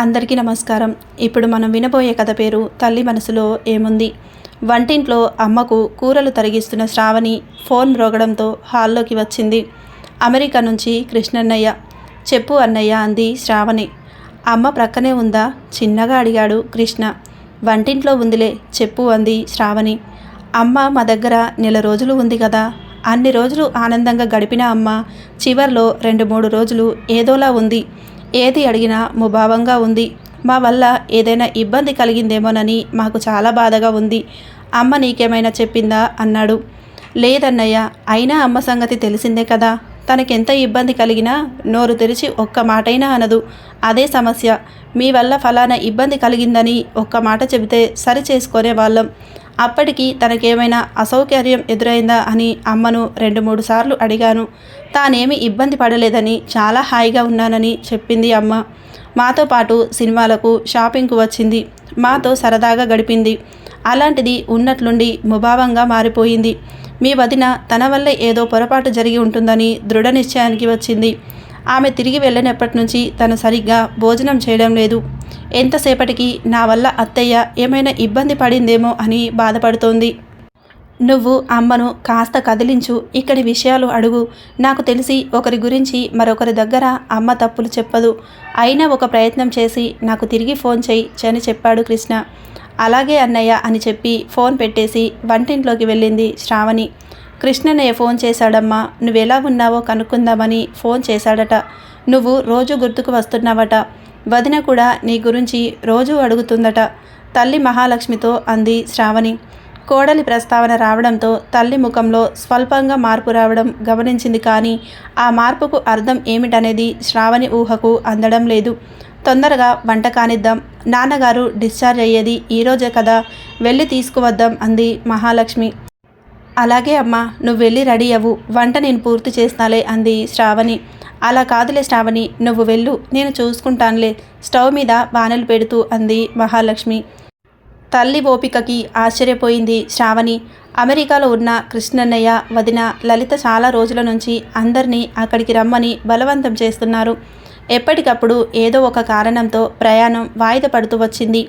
అందరికీ నమస్కారం. ఇప్పుడు మనం వినబోయే కథ పేరు తల్లి మనసులో ఏముంది? వంటింట్లో అమ్మకు కూరలు తరిగిస్తున్న శ్రావణి ఫోన్ మ్రోగడంతో హాల్లోకి వచ్చింది. అమెరికా నుంచి కృష్ణన్నయ్య. చెప్పు అన్నయ్య అంది శ్రావణి. అమ్మ ప్రక్కనే ఉందా? చిన్నగా అడిగాడు కృష్ణ. వంటింట్లో ఉందిలే చెప్పు అంది శ్రావణి. అమ్మ మా దగ్గర నెల రోజులు ఉంది కదా. అన్ని రోజులు ఆనందంగా గడిపిన అమ్మ చివర్లో రెండు మూడు రోజులు ఏదోలా ఉంది. ఏది అడిగినా ముభావంగా ఉంది. మా వల్ల ఏదైనా ఇబ్బంది కలిగిందేమోనని మాకు చాలా బాధగా ఉంది. అమ్మ నీకేమైనా చెప్పిందా? అన్నాడు. లేదన్నయ్య అయినా అమ్మ సంగతి తెలిసిందే కదా. తనకెంత ఇబ్బంది కలిగినా నోరు తెరిచి ఒక్క మాటైనా అనదు. అదే సమస్య. మీ వల్ల ఫలానా ఇబ్బంది కలిగిందని ఒక్క మాట చెబితే సరి చేసుకునే వాళ్ళం. అప్పటికి తనకేమైనా అసౌకర్యం ఎదురైందా అని అమ్మను రెండు మూడు సార్లు అడిగాను. తానేమి ఇబ్బంది పడలేదని చాలా హాయిగా ఉన్నానని చెప్పింది అమ్మ. మాతో పాటు సినిమాలకు షాపింగ్కు వచ్చింది. మాతో సరదాగా గడిపింది. అలాంటిది ఉన్నట్లుండి ముభావంగా మారిపోయింది. మీ వదిన తన వల్ల ఏదో పొరపాటు జరిగి ఉంటుందని దృఢ నిశ్చయానికి వచ్చింది. ఆమె తిరిగి వెళ్ళినప్పటి నుంచి తను సరిగ్గా భోజనం చేయడం లేదు. ఎంతసేపటికి నా వల్ల అత్తయ్య ఏమైనా ఇబ్బంది పడిందేమో అని బాధపడుతోంది. నువ్వు అమ్మను కాస్త కదిలించు ఇక్కడి విషయాలు అడుగు. నాకు తెలిసి ఒకరి గురించి మరొకరి దగ్గర అమ్మ తప్పులు చెప్పదు. అయినా ఒక ప్రయత్నం చేసి నాకు తిరిగి ఫోన్ చేయి అని చెప్పాడు కృష్ణ. అలాగే అన్నయ్య అని చెప్పి ఫోన్ పెట్టేసి వంటింట్లోకి వెళ్ళింది శ్రావణి. కృష్ణనే ఫోన్ చేశాడమ్మా నువ్వెలా ఉన్నావో కనుక్కుందామని ఫోన్ చేశాడట. నువ్వు రోజు గుర్తుకు వస్తున్నావట. వదిన కూడా నీ గురించి రోజు అడుగుతుందట. తల్లి మహాలక్ష్మితో అంది శ్రావణి. కోడలి ప్రస్తావన రావడంతో తల్లి ముఖంలో స్వల్పంగా మార్పు రావడం గమనించింది కానీ ఆ మార్పుకు అర్థం ఏమిటనేది శ్రావణి ఊహకు అందడం లేదు. తొందరగా వంట కానిద్దాం. నాన్నగారు డిశ్చార్జ్ అయ్యేది ఈరోజే కదా వెళ్ళి తీసుకువద్దాం అంది మహాలక్ష్మి. అలాగే అమ్మా నువ్వు వెళ్ళి రెడీ అవ్వు. వంట నేను పూర్తి చేస్తాలే అంది శ్రావణి. అలా కాదులే శ్రావణి నువ్వు వెళ్ళు నేను చూసుకుంటానులే స్టవ్ మీద బాణలు పెడుతూ అంది మహాలక్ష్మి. తల్లి ఓపికకి ఆశ్చర్యపోయింది శ్రావణి. అమెరికాలో ఉన్న కృష్ణన్నయ్య వదిన లలిత చాలా రోజుల నుంచి అందరినీ అక్కడికి రమ్మని బలవంతం చేస్తున్నారు. ఎప్పటికప్పుడు ఏదో ఒక కారణంతో ప్రయాణం వాయిదా పడుతూ వచ్చింది.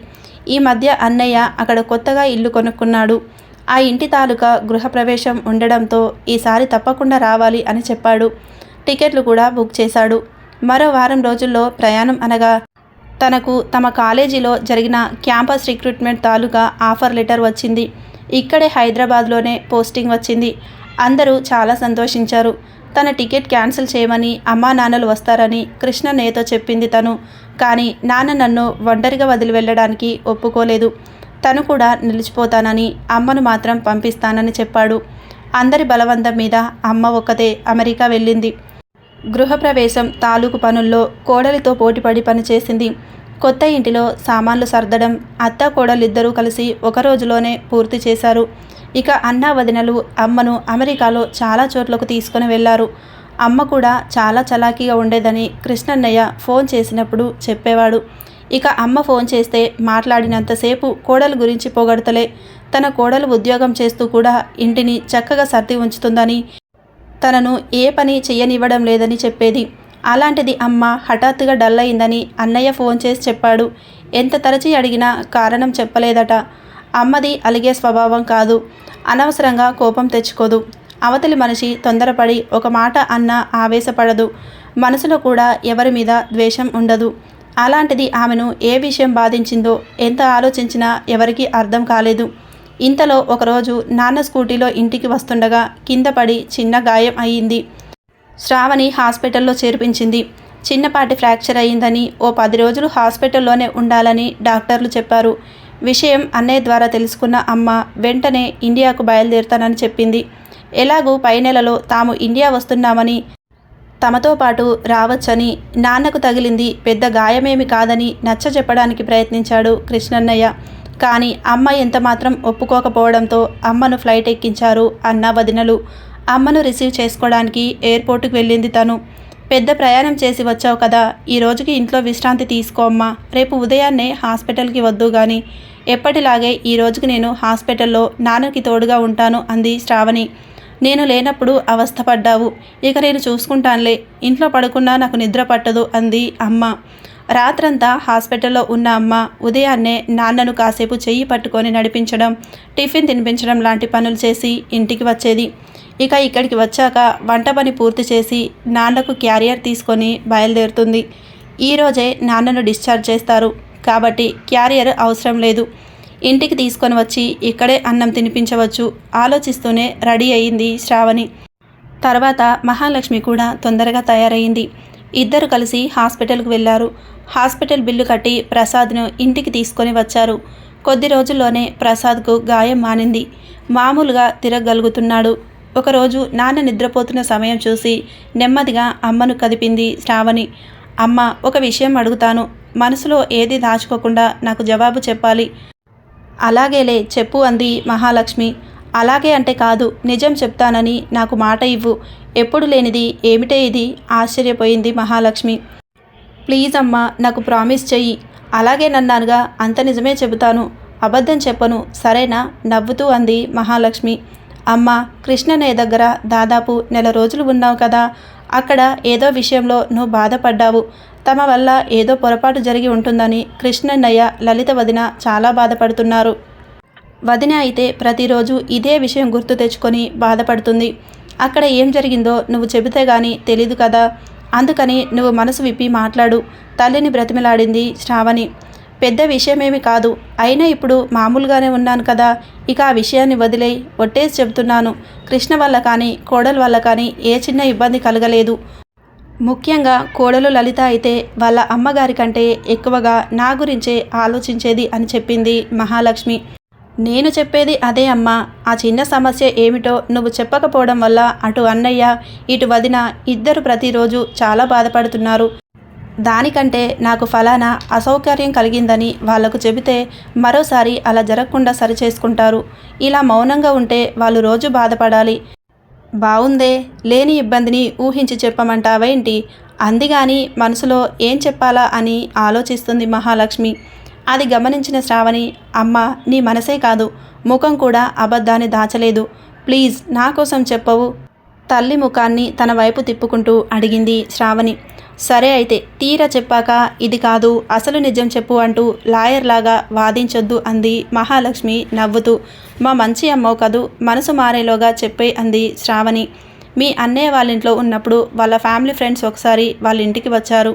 ఈ మధ్య అన్నయ్య అక్కడ కొత్తగా ఇల్లు కొనుక్కున్నాడు. ఆ ఇంటి తాలూకా గృహప్రవేశం ఉండడంతో ఈసారి తప్పకుండా రావాలి అని చెప్పాడు. టికెట్లు కూడా బుక్ చేశాడు. మరో వారం రోజుల్లో ప్రయాణం అనగా తనకు తమ కాలేజీలో జరిగిన క్యాంపస్ రిక్రూట్మెంట్ తాలూకా ఆఫర్ లెటర్ వచ్చింది. ఇక్కడే హైదరాబాద్లోనే పోస్టింగ్ వచ్చింది. అందరూ చాలా సంతోషించారు. తన టికెట్ క్యాన్సిల్ చేయమని అమ్మా నాన్నలు వస్తారని కృష్ణ నేతో చెప్పింది తను. కానీ నాన్న నన్ను ఒంటరిగా వదిలి వెళ్ళడానికి ఒప్పుకోలేదు. తను కూడా నిలిచిపోతానని అమ్మను మాత్రం పంపిస్తానని చెప్పాడు. అందరి బలవంతం మీద అమ్మ ఒక్కతే అమెరికా వెళ్ళింది. గృహప్రవేశం తాలూకు పనుల్లో కోడలితో పోటీపడి పనిచేసింది. కొత్త ఇంటిలో సామాన్లు సర్దడం అత్త కోడలిద్దరూ కలిసి ఒక రోజులోనే పూర్తి చేశారు. ఇక అన్న వదినలు అమ్మను అమెరికాలో చాలా చోట్లకు తీసుకుని వెళ్ళారు అమ్మ కూడా చాలా చలాకీగా ఉండేదని కృష్ణన్నయ్య ఫోన్ చేసినప్పుడు చెప్పేవాడు. ఇక అమ్మ ఫోన్ చేస్తే మాట్లాడినంతసేపు కోడలు గురించి పొగడతలే. తన కోడలు ఉద్యోగం చేస్తూ కూడా ఇంటిని చక్కగా సర్ది ఉంచుతుందని తనను ఏ పని చెయ్యనివ్వడం లేదని చెప్పేది. అలాంటిది అమ్మ హఠాత్తుగా డల్ అయిందని అన్నయ్య ఫోన్ చేసి చెప్పాడు. ఎంత తరచి అడిగినా కారణం చెప్పలేదట. అమ్మది అలిగే స్వభావం కాదు. అనవసరంగా కోపం తెచ్చుకోదు. అవతలి మనిషి తొందరపడి ఒక మాట అన్న ఆవేశపడదు. మనసులో కూడా ఎవరి మీద ద్వేషం ఉండదు. అలాంటిది ఆమెను ఏ విషయం బాధించిందో ఎంత ఆలోచించినా ఎవరికీ అర్థం కాలేదు. ఇంతలో ఒకరోజు నాన్న స్కూటీలో ఇంటికి వస్తుండగా కింద పడి చిన్న గాయం అయ్యింది. శ్రావణి హాస్పిటల్లో చేర్పించింది. చిన్నపాటి ఫ్రాక్చర్ అయ్యిందని ఓ పది రోజులు హాస్పిటల్లోనే ఉండాలని డాక్టర్లు చెప్పారు. విషయం అన్నయ్య ద్వారా తెలుసుకున్న అమ్మ వెంటనే ఇండియాకు బయలుదేరుతానని చెప్పింది. ఎలాగూ పై నెలలో తాము ఇండియా వస్తున్నామని తమతో పాటు రావచ్చని నాన్నకు తగిలింది పెద్ద గాయమేమి కాదని నచ్చ చెప్పడానికి ప్రయత్నించాడు కృష్ణన్నయ్య. కానీ అమ్మ ఎంతమాత్రం ఒప్పుకోకపోవడంతో అమ్మను ఫ్లైట్ ఎక్కించారు అన్న వదినలు. అమ్మను రిసీవ్ చేసుకోవడానికి ఎయిర్పోర్టుకు వెళ్ళింది తను. పెద్ద ప్రయాణం చేసి వచ్చావు కదా ఈ రోజుకి ఇంట్లో విశ్రాంతి తీసుకో అమ్మా. రేపు ఉదయాన్నే హాస్పిటల్కి వద్దు కానీ ఎప్పటిలాగే ఈ రోజుకి నేను హాస్పిటల్లో నాన్నకి తోడుగా ఉంటాను అంది శ్రావణి. నేను లేనప్పుడు అవస్థపడ్డావు. ఇక నేను చూసుకుంటానులే. ఇంట్లో పడుకున్నా నాకు నిద్ర పట్టదు అంది అమ్మ. రాత్రంతా హాస్పిటల్లో ఉన్న అమ్మ ఉదయాన్నే నాన్నను కాసేపు చెయ్యి పట్టుకొని నడిపించడం టిఫిన్ తినిపించడం లాంటి పనులు చేసి ఇంటికి వచ్చేది. ఇక ఇక్కడికి వచ్చాక వంట పని పూర్తి చేసి నాన్నకు క్యారియర్ తీసుకొని బయలుదేరుతుంది. ఈరోజే నాన్నను డిశ్చార్జ్ చేస్తారు. కాబట్టి క్యారియర్ అవసరం లేదు. ఇంటికి తీసుకొని వచ్చి ఇక్కడే అన్నం తినిపించవచ్చు. ఆలోచిస్తూనే రెడీ అయింది శ్రావణి. తర్వాత మహాలక్ష్మి కూడా తొందరగా తయారైంది. ఇద్దరు కలిసి హాస్పిటల్కి వెళ్ళారు. హాస్పిటల్ బిల్లు కట్టి ప్రసాద్ను ఇంటికి తీసుకొని వచ్చారు. కొద్ది రోజుల్లోనే ప్రసాద్కు గాయం మానింది. మామూలుగా తిరగగలుగుతున్నాడు. ఒకరోజు నాన్న నిద్రపోతున్న సమయం చూసి నెమ్మదిగా అమ్మను కదిపింది శ్రావణి. అమ్మ ఒక విషయం అడుగుతాను. మనసులో ఏది దాచుకోకుండా నాకు జవాబు చెప్పాలి. అలాగేలే చెప్పు అంది మహాలక్ష్మి. అలాగే అంటే కాదు నిజం చెప్తానని నాకు మాట ఇవ్వు. ఎప్పుడు లేనిది ఏమిటే ఇది? ఆశ్చర్యపోయింది మహాలక్ష్మి. ప్లీజ్ అమ్మా నాకు ప్రామిస్ చెయ్యి. అలాగే నన్నానుగా అంత నిజమే చెబుతాను. అబద్ధం చెప్పను సరేనా? నవ్వుతూ అంది మహాలక్ష్మి. అమ్మ కృష్ణనే దగ్గర దాదాపు నెల రోజులు ఉన్నావు కదా. అక్కడ ఏదో విషయంలో నువ్వు బాధపడ్డావు. తమ వల్ల ఏదో పొరపాటు జరిగి ఉంటుందని కృష్ణన్నయ్య లలిత వదిన చాలా బాధపడుతున్నారు. వదిన అయితే ప్రతిరోజు ఇదే విషయం గుర్తు తెచ్చుకొని బాధపడుతుంది. అక్కడ ఏం జరిగిందో నువ్వు చెబితే గానీ తెలీదు కదా. అందుకని నువ్వు మనసు విప్పి మాట్లాడు. తల్లిని బ్రతిమలాడింది శ్రావణి. పెద్ద విషయమేమి కాదు. అయినా ఇప్పుడు మామూలుగానే ఉన్నాను కదా. ఇక ఆ విషయాన్ని వదిలేయి. ఒట్టేసి చెబుతున్నాను. కృష్ణ వల్ల కానీ కోడల వల్ల కానీ ఏ చిన్న ఇబ్బంది కలగలేదు. ముఖ్యంగా కోడలు లలిత అయితే వాళ్ళ అమ్మగారి కంటే ఎక్కువగా నా గురించే ఆలోచించేది అని చెప్పింది మహాలక్ష్మి. నేను చెప్పేది అదే అమ్మ. ఆ చిన్న సమస్య ఏమిటో నువ్వు చెప్పకపోవడం వల్ల అటు అన్నయ్య ఇటు వదిన ఇద్దరు ప్రతిరోజు చాలా బాధపడుతున్నారు. దానికంటే నాకు ఫలానా అసౌకర్యం కలిగిందని వాళ్ళకు చెబితే మరోసారి అలా జరగకుండా సరిచేసుకుంటారు. ఇలా మౌనంగా ఉంటే వాళ్ళు రోజు బాధపడాలి. బావుందే లేని ఇబ్బందిని ఊహించి చెప్పమంటావేంటి అందిగాని మనసులో ఏం చెప్పాలా అని ఆలోచిస్తుంది మహాలక్ష్మి. అది గమనించిన శ్రావణి అమ్మ నీ మనసే కాదు ముఖం కూడా అబద్ధాన్ని దాచలేదు. ప్లీజ్ నా కోసం చెప్పవు. తల్లి ముఖాన్ని తన వైపు తిప్పుకుంటూ అడిగింది శ్రావణి. సరే అయితే తీరా చెప్పాక ఇది కాదు అసలు నిజం చెప్పు అంటూ లాయర్ లాగా వాదించొద్దు అంది మహాలక్ష్మి నవ్వుతూ. మా మంచి అమ్మవు కదూ మనసు మారేలోగా చెప్పే అంది శ్రావణి. మీ అన్నయ్య వాళ్ళ ఇంట్లో ఉన్నప్పుడు వాళ్ళ ఫ్యామిలీ ఫ్రెండ్స్ ఒకసారి వాళ్ళ ఇంటికి వచ్చారు.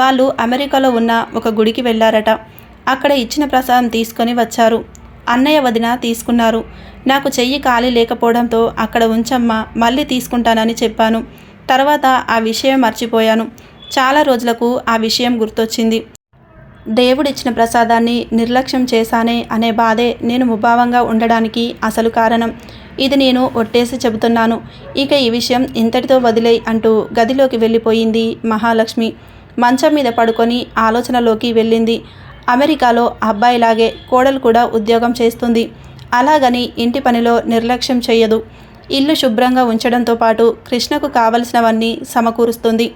వాళ్ళు అమెరికాలో ఉన్న ఒక గుడికి వెళ్ళారట. అక్కడ ఇచ్చిన ప్రసాదం తీసుకొని వచ్చారు. అన్నయ్య వదిన తీసుకున్నారు. నాకు చెయ్యి ఖాళీ లేకపోవడంతో అక్కడ ఉంచమ్మా మళ్ళీ తీసుకుంటానని చెప్పాను. తర్వాత ఆ విషయం మర్చిపోయాను. చాలా రోజులకు ఆ విషయం గుర్తొచ్చింది. దేవుడిచ్చిన ప్రసాదాన్ని నిర్లక్ష్యం చేశానే అనే బాధే నేను ముభావంగా ఉండడానికి అసలు కారణం. ఇది నేను ఒట్టేసి చెబుతున్నాను. ఇక ఈ విషయం ఇంతటితో వదిలే అంటూ గదిలోకి వెళ్ళిపోయింది మహాలక్ష్మి. మంచం మీద పడుకొని ఆలోచనలోకి వెళ్ళింది. అమెరికాలో అబ్బాయిలాగే కోడలు కూడా ఉద్యోగం చేస్తుంది. అలాగని ఇంటి పనిలో నిర్లక్ష్యం చేయదు. ఇల్లు శుభ్రంగా ఉంచడంతో పాటు కృష్ణకు కావలసినవన్నీ సమకూరుస్తుంది.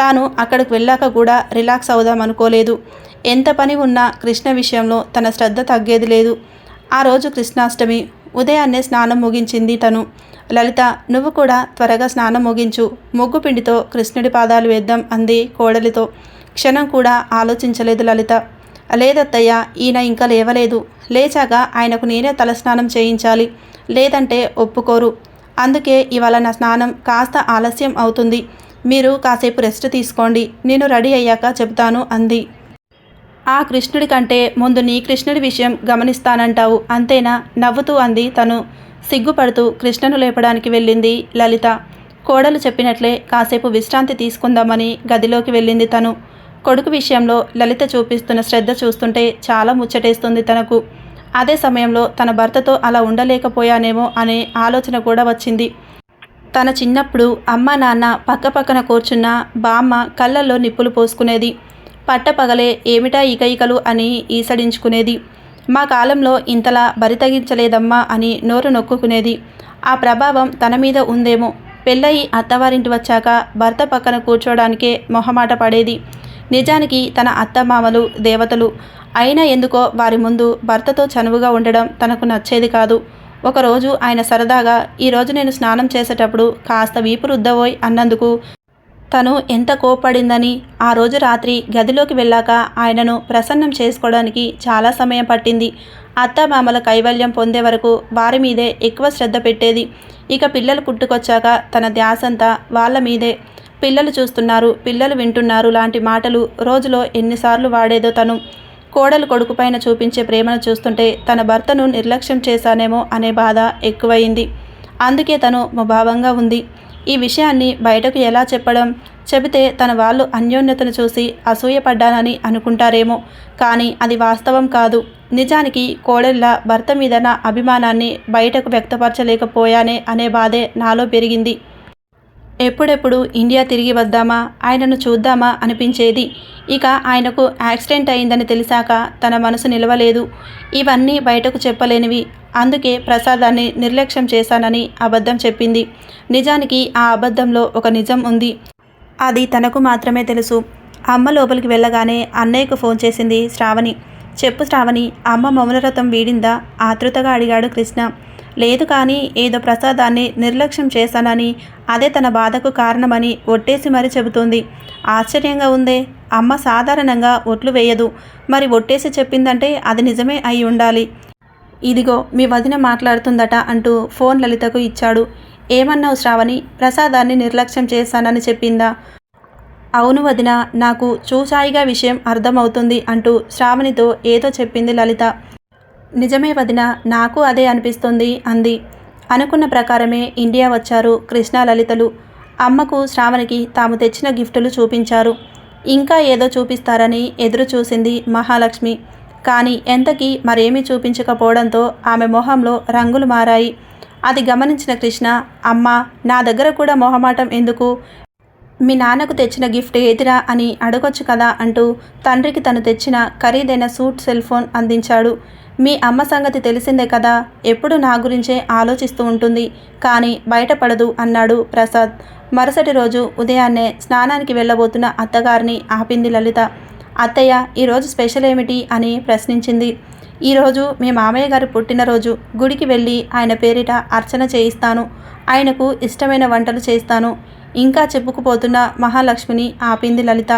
తాను అక్కడికి వెళ్ళాక కూడా రిలాక్స్ అవుదాం అనుకోలేదు. ఎంత పని ఉన్నా కృష్ణ విషయంలో తన శ్రద్ధ తగ్గేది లేదు. ఆ రోజు కృష్ణాష్టమి. ఉదయాన్నే స్నానం ముగించింది తను. లలిత నువ్వు కూడా త్వరగా స్నానం ముగించు. ముగ్గు పిండితో కృష్ణుడి పాదాలు వేద్దాం అంది కోడలితో. క్షణం కూడా ఆలోచించలేదు లలిత. లేదత్తయ్య ఈయన ఇంకా లేవలేదు. లేచాక ఆయనకు నేనే తలస్నానం చేయించాలి. లేదంటే ఒప్పుకోరు. అందుకే ఇవాళ నా స్నానం కాస్త ఆలస్యం అవుతుంది. మీరు కాసేపు రెస్ట్ తీసుకోండి నేను రెడీ అయ్యాక చెబుతాను అంది. ఆ కృష్ణుడి కంటే ముందు నీ కృష్ణుడి విషయం గమనిస్తానంటావు అంతేనా? నవ్వుతూ అంది తను. సిగ్గుపడుతూ కృష్ణను లేపడానికి వెళ్ళింది లలిత. కోడలు చెప్పినట్లే కాసేపు విశ్రాంతి తీసుకుందామని గదిలోకి వెళ్ళింది తను. కొడుకు విషయంలో లలిత చూపిస్తున్న శ్రద్ధ చూస్తుంటే చాలా ముచ్చటేస్తుంది తనకు. అదే సమయంలో తన భర్తతో అలా ఉండలేకపోయానేమో అనే ఆలోచన కూడా వచ్చింది. తన చిన్నప్పుడు అమ్మ నాన్న పక్కపక్కన కూర్చున్న బామ్మ కళ్ళల్లో నిప్పులు పోసుకునేది. పట్టపగలే ఏమిటా ఇకయికలు అని ఈసడించుకునేది. మా కాలంలో ఇంతలా బరితగించలేదమ్మా అని నోరు నొక్కుకునేది. ఆ ప్రభావం తన మీద ఉందేమో. పెళ్ళయి అత్తవారింటి వచ్చాక భర్త పక్కన కూర్చోడానికే మొహమాట పడేది. నిజానికి తన అత్తమామలు దేవతలు. అయినా ఎందుకో వారి ముందు భర్తతో చనువుగా ఉండడం తనకు నచ్చేది కాదు. ఒకరోజు ఆయన సరదాగా ఈరోజు నేను స్నానం చేసేటప్పుడు కాస్త వీపు రుద్దవోయ్ అన్నందుకు. తను ఎంత కోప్పడిందని ఆ రోజు రాత్రి గదిలోకి వెళ్ళాక ఆయనను ప్రసన్నం చేసుకోవడానికి చాలా సమయం పట్టింది. అత్తమామల కైవల్యం పొందే వరకు వారి మీదే ఎక్కువ శ్రద్ధ పెట్టేది. ఇక పిల్లలు పుట్టుకొచ్చాక తన ధ్యాసంతా వాళ్ళ మీదే. పిల్లలు చూస్తున్నారు పిల్లలు వింటున్నారు లాంటి మాటలు రోజులో ఎన్నిసార్లు వాడేదో తను. కోడలు కొడుకుపైన చూపించే ప్రేమను చూస్తుంటే తన భర్తను నిర్లక్ష్యం చేశానేమో అనే బాధ ఎక్కువయింది అందుకే తను ముభావంగా ఉంది. ఈ విషయాన్ని బయటకు ఎలా చెప్పడం? చెబితే తన వాళ్ళు అన్యోన్యతను చూసి అసూయపడ్డానని అనుకుంటారేమో. కానీ అది వాస్తవం కాదు. నిజానికి కోడళ్ళ భర్త మీద నా అభిమానాన్ని బయటకు వ్యక్తపరచలేకపోయానే అనే బాధే నాలో పెరిగింది. ఎప్పుడెప్పుడు ఇండియా తిరిగి వద్దామా? ఆయనను చూద్దామా? అనిపించేది. ఇక ఆయనకు యాక్సిడెంట్ అయిందని తెలిసాక తన మనసు నిలవలేదు. ఇవన్నీ బయటకు చెప్పలేనివి. అందుకే ప్రసాదాన్ని నిర్లక్ష్యం చేశానని అబద్ధం చెప్పింది. నిజానికి ఆ అబద్ధంలో ఒక నిజం ఉంది. అది తనకు మాత్రమే తెలుసు. అమ్మ లోపలికి వెళ్ళగానే అన్నయ్యకు ఫోన్ చేసింది శ్రావణి. చెప్పు శ్రావణి అమ్మ మౌనరథం వీడిందా? ఆతృతగా అడిగాడు కృష్ణ. లేదు కానీ ఏదో ప్రసాదాన్ని నిర్లక్ష్యం చేశానని అదే తన బాధకు కారణమని ఒట్టేసి మరీ చెబుతుంది. ఆశ్చర్యంగా ఉందే అమ్మ సాధారణంగా ఒట్లు వేయదు. మరి ఒట్టేసి చెప్పిందంటే అది నిజమే అయి ఉండాలి. ఇదిగో మీ వదిన మాట్లాడుతుందట అంటూ ఫోన్ లలితకు ఇచ్చాడు. ఏమన్నావు శ్రావణి ప్రసాదాన్ని నిర్లక్ష్యం చేశానని చెప్పిందా? అవును వదిన నాకు చూచాయిగా విషయం అర్థమవుతుంది అంటూ శ్రావణితో ఏదో చెప్పింది లలిత. నిజమే వదిన నాకు అదే అనిపిస్తుంది అంది. అనుకున్న ప్రకారమే ఇండియా వచ్చారు కృష్ణ లలితలు. అమ్మకు శ్రావణికి తాము తెచ్చిన గిఫ్టులు చూపించారు. ఇంకా ఏదో చూపిస్తారని ఎదురు చూసింది మహాలక్ష్మి. కానీ ఎంతకీ మరేమీ చూపించకపోవడంతో ఆమె మొహంలో రంగులు మారాయి. అది గమనించిన కృష్ణ అమ్మ నా దగ్గర కూడా మొహమాటం ఎందుకు? మీ నాన్నకు తెచ్చిన గిఫ్ట్ ఏదిరా అని అడగొచ్చు కదా అంటూ తండ్రికి తను తెచ్చిన ఖరీదైన సూట్ సెల్ ఫోన్ అందించాడు. మీ అమ్మ సంగతి తెలిసిందే కదా? ఎప్పుడు నా గురించే ఆలోచిస్తూ ఉంటుంది. కానీ బయటపడదు అన్నాడు ప్రసాద్. మరుసటి రోజు ఉదయాన్నే స్నానానికి వెళ్ళబోతున్న అత్తగారిని ఆపింది లలిత. అత్తయ్య ఈరోజు స్పెషల్ ఏమిటి? అని ప్రశ్నించింది. ఈరోజు మీ మామయ్య గారి పుట్టినరోజు. గుడికి వెళ్ళి ఆయన పేరిట అర్చన చేయిస్తాను. ఆయనకు ఇష్టమైన వంటలు చేస్తాను. ఇంకా చెప్పుకుపోతున్న మహాలక్ష్మిని ఆపింది లలిత.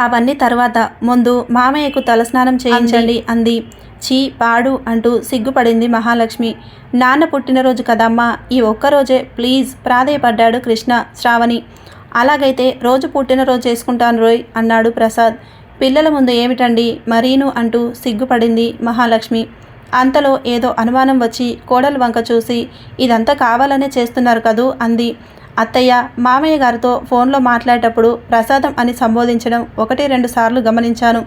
అవన్నీ తర్వాత ముందు మామయ్యకు తలస్నానం చేయించండి అంది. చీ పాడు అంటూ సిగ్గుపడింది మహాలక్ష్మి. నాన్న పుట్టినరోజు కదమ్మా ఈ ఒక్కరోజే ప్లీజ్ ప్రాధేయపడ్డాడు కృష్ణ శ్రావణి. అలాగైతే రోజు పుట్టినరోజు చేసుకుంటాను రోయ్ అన్నాడు ప్రసాద్. పిల్లల ముందు ఏమిటండి మరీను అంటూ సిగ్గుపడింది మహాలక్ష్మి. అంతలో ఏదో అనుమానం వచ్చి కోడలు వంక చూసి ఇదంతా కావాలనే చేస్తున్నారు కదూ అంది. అత్తయ్య మామయ్య గారితో ఫోన్లో మాట్లాడేటప్పుడు ప్రసాదం అని సంబోధించడం ఒకటి రెండు సార్లు గమనించాను.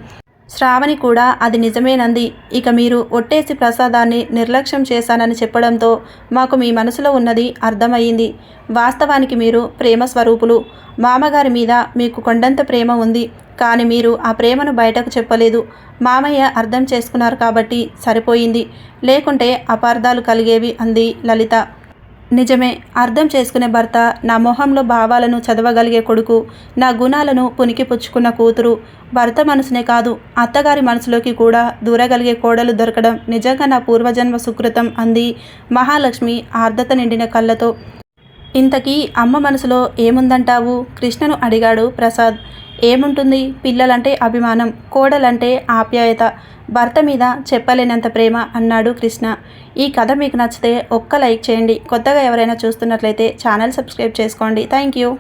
శ్రావణి కూడా అది నిజమేనంది. ఇక మీరు ఒట్టేసి ప్రసాదాన్ని నిర్లక్ష్యం చేశానని చెప్పడంతో మాకు మీ మనసులో ఉన్నది అర్థమయ్యింది. వాస్తవానికి మీరు ప్రేమ స్వరూపులు. మామగారి మీద మీకు కొండంత ప్రేమ ఉంది. కానీ మీరు ఆ ప్రేమను బయటకు చెప్పలేదు. మామయ్య అర్థం చేసుకున్నారు కాబట్టి సరిపోయింది. లేకుంటే అపార్థాలు కలిగేవి అంది లలిత. నిజమే అర్థం చేసుకునే భర్త నా మొహంలో భావాలను చదవగలిగే కొడుకు నా గుణాలను పుణికిపుచ్చుకున్న కూతురు. భర్త మనసునే కాదు అత్తగారి మనసులోకి కూడా దూరగలిగే కోడలు దొరకడం నిజంగా నా పూర్వజన్మ సుకృతం అంది మహాలక్ష్మి ఆర్ద్రత నిండిన కళ్ళతో. ఇంతకీ అమ్మ మనసులో ఏముందంటావు? కృష్ణను అడిగాడు ప్రసాద్. ఏముంటుంది? పిల్లలంటే అభిమానం కోడలంటే ఆప్యాయత. భర్త మీద చెప్పలేనంత ప్రేమ అన్నాడు కృష్ణ. ఈ కథ మీకు నచ్చితే ఒక్క లైక్ చేయండి. కొత్తగా ఎవరైనా చూస్తున్నట్లయితే ఛానల్ సబ్స్క్రైబ్ చేసుకోండి. Thank you.